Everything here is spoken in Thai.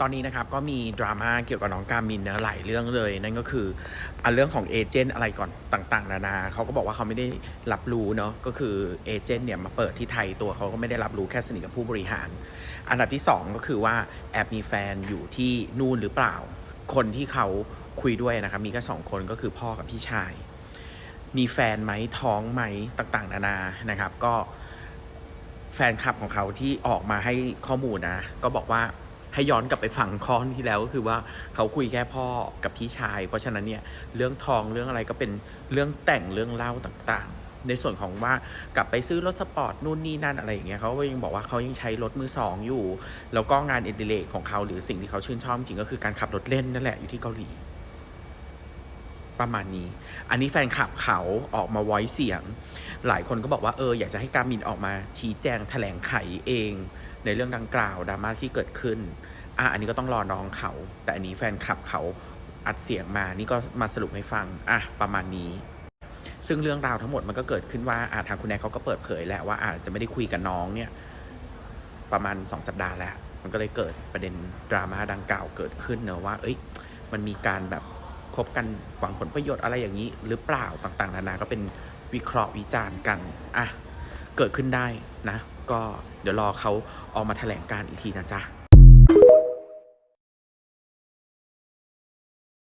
ตอนนี้นะครับก็มีดราม่าเกี่ยวกับน้องการมินนะหลายเรื่องเลย นั่นก็คืออเรื่องของเอเจนต์อะไรก่อนต่างๆ นานาเขาก็บอกว่าเขาไม่ได้รับรู้เนาะก็คือเอเจนต์เนี่ยมาเปิดที่ไทยตัวเขาก็ไม่ได้รับรู้แค่สนิทกับผู้บริหาร อันดับที่ 2 ก็คือว่าแอบมีแฟนอยู่ที่นู่นหรือเปล่า คนที่เขาคุยด้วยนะครับมีแค่สองคนก็คือพ่อกับพี่ชาย มีแฟนไหมท้องไหมต่างๆ นานานะครับก็แฟนคลับของเขาที่ออกมาให้ข้อมูลนะ ก็บอกว่า ให้ย้อนกลับไปฟังข้อที่แล้วก็คือว่าเขาคุยแค่พ่อกับพี่ชาย เพราะฉะนั้นเนี่ยเรื่องทองเรื่องอะไรก็เป็นเรื่องแต่งเรื่องเล่าต่างๆ ในส่วนของว่ากลับไปซื้อรถสปอร์ตนู่นนี่นั่นอะไรอย่างเงี้ยเขาก็ยังบอกว่าเขายังใช้รถมือสองอยู่ แล้วก็งานเอดิเลกของเขาหรือสิ่งที่เขาชื่นชอบจริงก็คือการขับรถเล่นนั่นแหละอยู่ที่เกาหลีประมาณนี้ อันนี้แฟนคลับเขาออกมาไว้เสียง หลายคนก็บอกว่าเอออยากจะให้การมินออกมาชี้แจงแถลงไขเอง ในเรื่องดังกล่าวดราม่าที่เกิดขึ้นอะอันนี้ก็ต้องรอน้องเขา แต่อันนี้แฟนคลับเขาอัดเสียงมานี่ก็มาสรุปให้ฟังอะประมาณนี้ ซึ่งเรื่องราวทั้งหมดมันก็เกิดขึ้นว่าอะทางคุณแอนเขาก็เปิดเผยแหละว่าอาจจะไม่ได้คุยกับน้องเนี่ยประมาณ 2 สัปดาห์แล้ว มันก็เลยเกิดประเด็นดราม่าดังกล่าวเกิดขึ้นเนอะว่า เอ้ย มันมีการแบบคบกันหวังผลประโยชน์อะไรอย่างนี้ หรือเปล่าต่างๆ นานา ก็เป็นวิเคราะห์วิจารณ์กัน อะ เกิดขึ้นได้นะ ก็เดี๋ยวรอเขาออกมาแถลงการอีกทีนะจ๊ะ